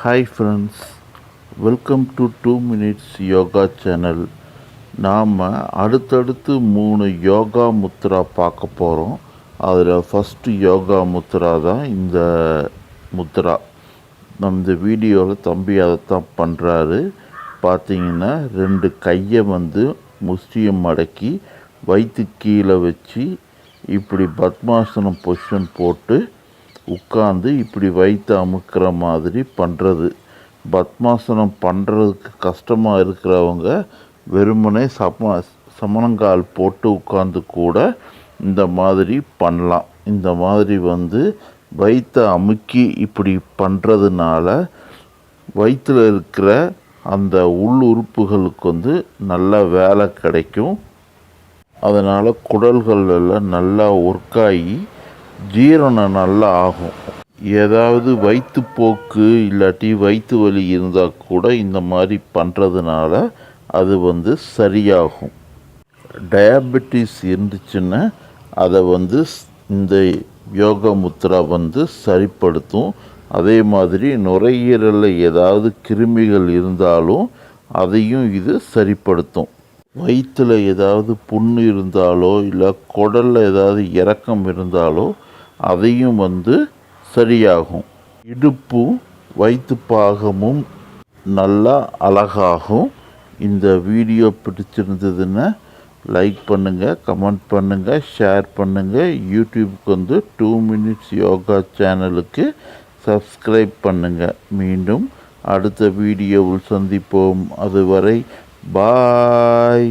Hi friends welcome to two minutes yoga channel நாம் அடுத்தடுத்து மூணு யோகா முத்ரா பார்க்க போகிறோம் அதில் ஃபஸ்ட்டு யோகா முத்ரா தான் இந்த முத்ரா. நம்ம இந்த வீடியோவில் தம்பி அதைத்தான் பண்ணுறாரு பார்த்தீங்கன்னா ரெண்டு கையை வந்து முஷ்டியை மடக்கி வயிற்று கீழே வச்சு இப்படி பத்மாசனம் பொசிஷன் போட்டு உட்காந்து இப்படி வயிற்று அமுக்கிற மாதிரி பண்ணுறது பத்மாசனம் பண்ணுறதுக்கு கஷ்டமாக இருக்கிறவங்க வெறுமனே சம சமணங்கால் போட்டு உட்காந்து கூட இந்த மாதிரி பண்ணலாம். இந்த மாதிரி வந்து வயிற்றை அமுக்கி இப்படி பண்ணுறதுனால வயிற்றில் இருக்கிற அந்த உள் உறுப்புகளுக்கு வந்து நல்ல வேலை கிடைக்கும். அதனால் குடல்கள் எல்லாம் நல்லா ஒர்க் ஆகி ஜீரணம் நல்லா ஆகும். ஏதாவது வயிற்றுப்போக்கு இல்லாட்டி வயிற்று வலி இருந்தால் கூட இந்த மாதிரி பண்ணுறதுனால அது வந்து சரியாகும். டயபெட்டிஸ் இருந்துச்சுன்னா அதை வந்து ஸ்- இந்த யோக முத்ரா வந்து சரிப்படுத்தும். அதே மாதிரி நுரையீரலில் ஏதாவது கிருமிகள் இருந்தாலும் அதையும் இது சரிப்படுத்தும். வயிற்றில் ஏதாவது புண்ணு இருந்தாலோ இல்லை குடலில் ஏதாவது இறக்கம் இருந்தாலோ அதையும் வந்து சரியாகும். இடுப்பும் வயிற்று பாகமும் நல்லா அழகாகும். இந்த வீடியோ பிடிச்சிருந்ததுன்னா லைக் பண்ணுங்கள் கமெண்ட் பண்ணுங்கள் ஷேர் பண்ணுங்கள் யூடியூப்க்கு வந்து டூ மினிட்ஸ் யோகா சேனலுக்கு சப்ஸ்கிரைப் பண்ணுங்கள் மீண்டும் அடுத்த வீடியோவில் சந்திப்போம். அதுவரை பாய்.